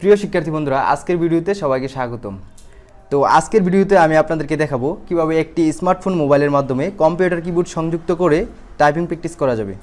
প্রিয় শিক্ষার্থী বন্ধুরা, আজকের ভিডিওতে সবাইকে স্বাগতম। তো আজকের ভিডিওতে আমি আপনাদেরকে দেখাবো কীভাবে একটি স্মার্টফোন মোবাইলের মাধ্যমে কম্পিউটার কিবোর্ড সংযুক্ত করে টাইপিং প্র্যাকটিস করা যাবে।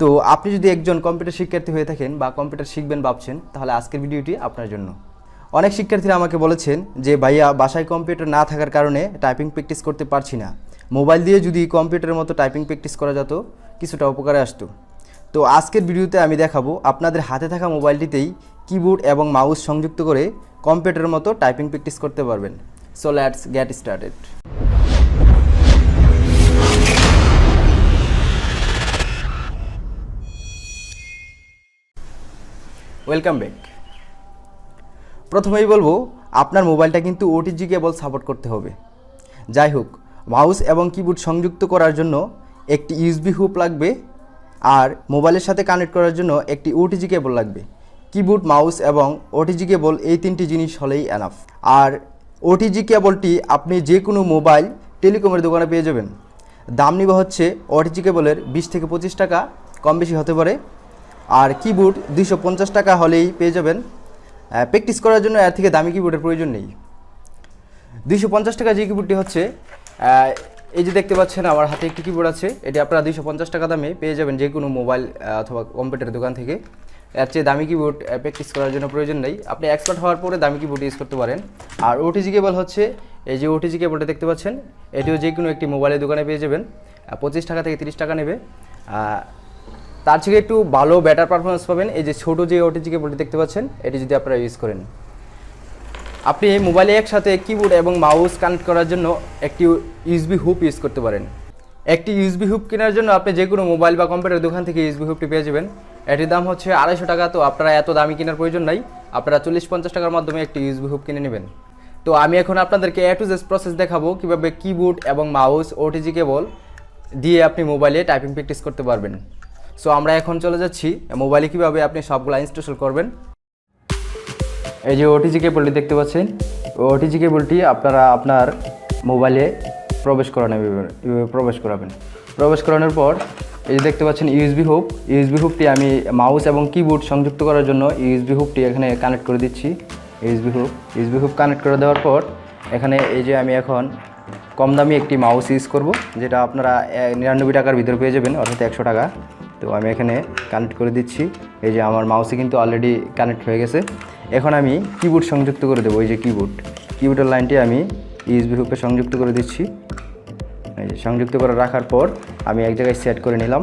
তো আপনি যদি একজন কম্পিউটার শিক্ষার্থী হয়ে থাকেন বা কম্পিউটার শিখবেন ভাবছেন, তাহলে আজকের ভিডিওটি আপনার জন্য। অনেক শিক্ষার্থীরা আমাকে বলেছেন যে, ভাইয়া, বাসায় কম্পিউটার না থাকার কারণে টাইপিং প্র্যাকটিস করতে পারছি না। মোবাইল দিয়ে যদি কম্পিউটারের মতো টাইপিং প্র্যাকটিস করা যেত, কিছুটা উপকারে আসতো। তো আজকের ভিডিওতে আমি দেখাবো, আপনাদের হাতে থাকা মোবাইলটিতেই কিবোর্ড এবং মাউস সংযুক্ত করে কম্পিউটারের মতো টাইপিং প্র্যাকটিস করতে পারবেন। So let's get started welcome back প্রথমেই বলব, আপনার মোবাইলটা কিন্তু ওটিজি কেবল সাপোর্ট করতে হবে। যাই হোক, মাউস এবং কিবোর্ড সংযুক্ত করার জন্য একটি ইউএসবি হুপ লাগবে আর মোবাইলের সাথে কানেক্ট করার জন্য একটি ওটিজি কেবল লাগবে। কিবোর্ড, মাউস এবং ওটিজি কেবল এই তিনটি জিনিস হলেই এনাফ আর ওটিজি কেবলটি আপনি যে কোনো মোবাইল, টেলিকমের দোকানে পেয়ে যাবেন। দাম নিবে হচ্ছে ওটিজি কেবলের বিশ থেকে পঁচিশ টাকা কম বেশি হতে পারে। আর কিবোর্ড দুশো পঞ্চাশ টাকা হলেই পেয়ে যাবেন। প্র্যাকটিস করার জন্য এর থেকে দামি কিবোর্ডের প্রয়োজন নেই। দুইশো পঞ্চাশ টাকা যে কিবোর্ডটি হচ্ছে এই যে দেখতে পাচ্ছেন আমার হাতে একটি কিবোর্ড আছে। এটি আপনারা দুইশো পঞ্চাশ টাকা দামে পেয়ে যাবেন যে কোনো মোবাইল অথবা কম্পিউটার দোকান থেকে। এর চেয়ে দামি কিবোর্ড প্র্যাকটিস করার জন্য প্রয়োজন নেই। আপনি এক্সপার্ট হওয়ার পরে দামি কিবোর্ড ইউজ করতে পারেন। আর ওটিজি কেবল হচ্ছে, এই যে ওটিজি কেবলটা দেখতে পাচ্ছেন, এটিও যে কোনো একটি মোবাইলের দোকানে পেয়ে যাবেন। পঁচিশ টাকা থেকে তিরিশ টাকা নেবে। তার থেকে একটু ভালো ব্যাটার পারফরমেন্স পাবেন। এই যে ছোটো যে ওটিজি কেবলটি দেখতে পাচ্ছেন, এটি যদি আপনারা ইউজ করেন। আপনি মোবাইলে একসাথে কিবোর্ড এবং মাউস কানেক্ট করার জন্য একটি ইউএসবি হুপ ইউজ করতে পারেন। একটি ইউএসবি হুপ কেনার জন্য আপনি যে কোনো মোবাইল বা কম্পিউটার দোকান থেকে ইউএসবি হুপটি পেয়ে যাবেন। এটির দাম হচ্ছে আড়াইশো টাকা, তো আপনারা এত দামি কেনার প্রয়োজন নাই। আপনারা চল্লিশ পঞ্চাশ টাকার মাধ্যমে একটি ইউএসবি হুপ কিনে নেবেন। তো আমি এখন আপনাদেরকে এ টু জেস প্রসেস দেখাবো কীভাবে কিবোর্ড এবং মাউস ওটিজি কেবল দিয়ে আপনি মোবাইলে টাইপিং প্র্যাকটিস করতে পারবেন। সো আমরা এখন চলে যাচ্ছি মোবাইলে কীভাবে আপনি সবগুলো ইনস্টল করবেন। এই যে ওটিজি কেবলটি দেখতে পাচ্ছেন ওটিজি কেবলটি আপনারা আপনার মোবাইলে প্রবেশ করানো এভাবে প্রবেশ করাবেন। প্রবেশ করানোর পর এই যে দেখতে পাচ্ছেন ইউএসবি হুপ ইউএসবি হুপটি আমি মাউস এবং কিবোর্ড সংযুক্ত করার জন্য ইউএসবি হুপটি এখানে কানেক্ট করে দিচ্ছি। USB hub USB hub connect করে দেওয়ার পর এখানে এই যে আমি এখন কম দামি একটি মাউস ইউজ করব, যেটা আপনারা নিরানব্বই টাকার ভিতরে পেয়ে যাবেন, অর্থাৎ একশো টাকা। তো আমি এখানে কানেক্ট করে দিচ্ছি। এই যে আমার মাউসে কিন্তু অলরেডি কানেক্ট হয়ে গেছে। এখন আমি কিবোর্ড সংযুক্ত করে দেবো, এই যে কিবোর্ড কিবোর্ডের লাইনটি আমি ইউএসবি হুপে সংযুক্ত করে দিচ্ছি। এই যে সংযুক্ত করে রাখার পর আমি এক জায়গায় সেট করে নিলাম।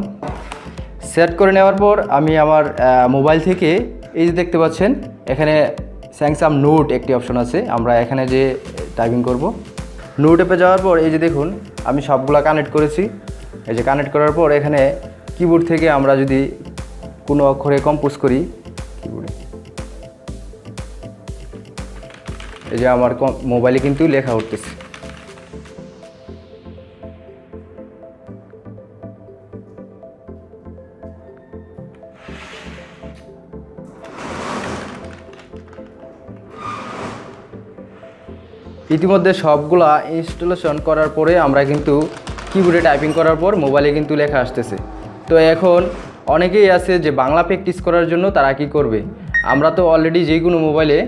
সেট করে নেওয়ার পর আমি আমার মোবাইল থেকে এই যে দেখতে পাচ্ছেন, এখানে স্যামসাং নোট একটি অপশন আছে। আমরা এখানে যে টাইপিং করব নোট অ্যাপে যাওয়ার পর এই যে দেখুন, আমি সবগুলা কানেক্ট করেছি। এই যে কানেক্ট করার পর এখানে কিবোর্ড থেকে আমরা যদি কোনো অক্ষরে কম্পোজ করি এই যে আমার মোবাইলে কিন্তু লেখা উঠতেছে। ইতিমধ্যে সবগুলা ইনস্টলেশন করার পরে আমরা কিন্তু কিবোর্ডে টাইপিং করার পর মোবাইলে কিন্তু লেখা আসতেছে। তো এখন অনেকেই আছে যে বাংলা প্র্যাকটিস করার জন্য তারা কি করবে? আমরা তো অলরেডি যে কোনো মোবাইলে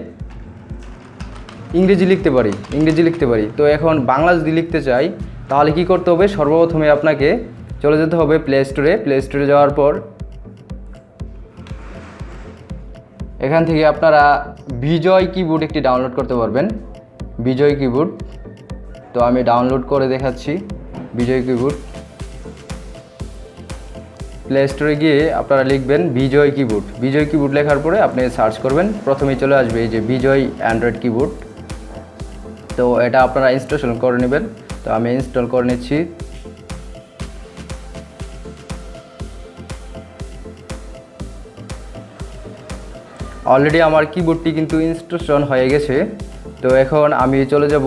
ইংরেজি লিখতে পারি, ইংরেজি লিখতে পারি। তো এখন বাংলা যদি লিখতে চাই, তাহলে কি করতে হবে? সর্বপ্রথমে আপনাকে চলে যেতে হবে প্লে স্টোরে প্লে স্টোরে যাওয়ার পর এখান থেকে আপনারা বিজয় কিবোর্ড একটি ডাউনলোড করতে পারবেন। বিজয় কিবোর্ড। তো আমি ডাউনলোড করে দেখাচ্ছি বিজয় কিবোর্ড। প্লে স্টোরে গিয়ে আপনারা লিখবেন বিজয় কিবোর্ড। বিজয় কিবোর্ড লেখার পরে আপনি সার্চ করবেন। প্রথমেই চলে আসবে এই যে বিজয় অ্যান্ড্রয়েড কিবোর্ড। তো এটা আপনারা ইনস্টলেশন করে নেবেন। তো আমি ইনস্টল করে নিচ্ছি। অলরেডি আমার কিবোর্ডটি কিন্তু ইনস্টলেশন হয়ে গেছে। তো এখন আমি চলে যাব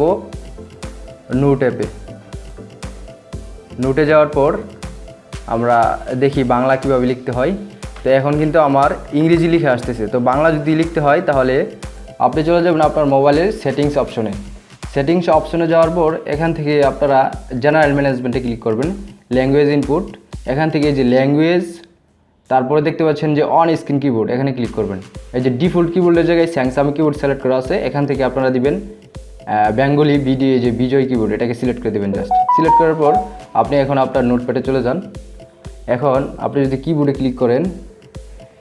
নোট অ্যাপে নোটে যাওয়ার পর আমরা দেখি বাংলা কীভাবে লিখতে হয়। তো এখন কিন্তু আমার ইংরেজি লিখে আসতেছে। তো বাংলা যদি লিখতে হয় তাহলে আপনি চলে যাবেন আপনার মোবাইলের সেটিংস অপশনে সেটিংস অপশনে যাওয়ার পর এখান থেকে আপনারা জেনারেল ম্যানেজমেন্টে ক্লিক করবেন ল্যাঙ্গুয়েজ ইনপুট এখান থেকে যে ল্যাঙ্গুয়েজ তারপরে দেখতে পাচ্ছেন যে অন স্ক্রিন কিবোর্ড এখানে ক্লিক করবেন। এই যে ডিফল্ট কিবোর্ডের জায়গায় স্যামসাং কিবোর্ড সিলেক্ট করা আছে, এখান থেকে আপনারা দিবেন বেঙ্গলি বিডি যে বিজয় কিবোর্ড এটাকে সিলেক্ট করে দেবেন জাস্ট সিলেক্ট করার পর আপনি এখন আপনার নোটপ্যাডে চলে যান। এখন আপনি যদি কিবোর্ডে ক্লিক করেন,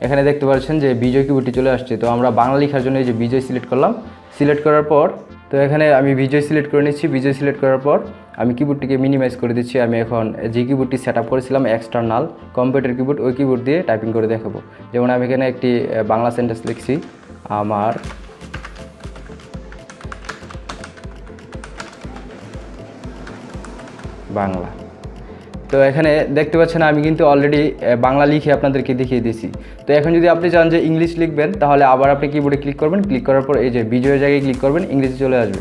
এখানে দেখতে পাচ্ছেন যে বিজয় কিবোর্ডটি চলে আসছে। তো আমরা বাংলা লেখার জন্য এই যে বিজয় সিলেক্ট করলাম। সিলেক্ট করার পর তো এখানে আমি ভিজয় সিলেক্ট করে নিচ্ছি। ভিজয় সিলেক্ট করার পর আমি কিবোর্ডটিকে মিনিমাইজ করে দিচ্ছি। আমি এখন যে কিবোর্ডটি সেট আপ করেছিলাম এক্সটার্নাল কম্পিউটার কিবোর্ড ওই কিবোর্ড দিয়ে টাইপিং করে দেখাবো। যেমন আমি এখানে একটি বাংলা সেন্টেন্স লিখছি। আমার বাংলা। তো এখানে দেখতে পাচ্ছেন আমি কিন্তু অলরেডি বাংলা লিখে আপনাদেরকে দেখিয়ে দিয়েছি। তো এখন যদি আপনি চান যে ইংলিশ লিখবেন, তাহলে আবার আপনি কিবোর্ডে ক্লিক করবেন। ক্লিক করার পর এই যে বিজয়ের জায়গায় ক্লিক করবেন, ইংরেজি চলে আসবে।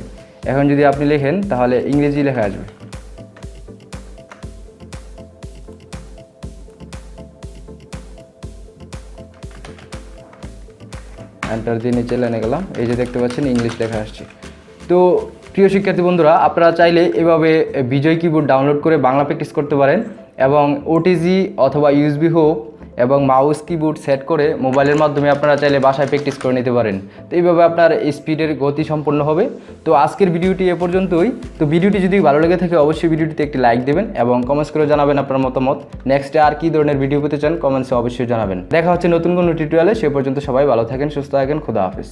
এখন যদি আপনি লেখেন, তাহলে ইংরেজি লেখা আসবে। এন্টার দিয়ে নিচে লাইনে গেলাম। এই যে দেখতে পাচ্ছেন, ইংলিশ লেখা আসছে। তো প্রিয় শিক্ষার্থী বন্ধুরা, আপনারা চাইলে এভাবে বিজয় কিবোর্ড ডাউনলোড করে বাংলা প্র্যাকটিস করতে পারেন এবং ওটিজি অথবা ইউএসবি হোক এবং মাউস কিবোর্ড সেট করে মোবাইলের মাধ্যমে আপনারা চাইলে বাসায় প্র্যাকটিস করে নিতে পারেন। তো এইভাবে আপনার স্পিডের গতি সম্পন্ন হবে। তো আজকের ভিডিওটি এ পর্যন্তই। তো ভিডিওটি যদি ভালো লেগে থাকে, অবশ্যই ভিডিওটিতে একটি লাইক দেবেন এবং কমেন্টস করে জানাবেন আপনার মতামত। নেক্সটে আর কী ধরনের ভিডিও পেতে চান কমেন্টসে অবশ্যই জানাবেন। দেখা হচ্ছে নতুন কোনো টিউটোরিয়ালে সে পর্যন্ত সবাই ভালো থাকেন, সুস্থ থাকেন। খুদা হাফিজ।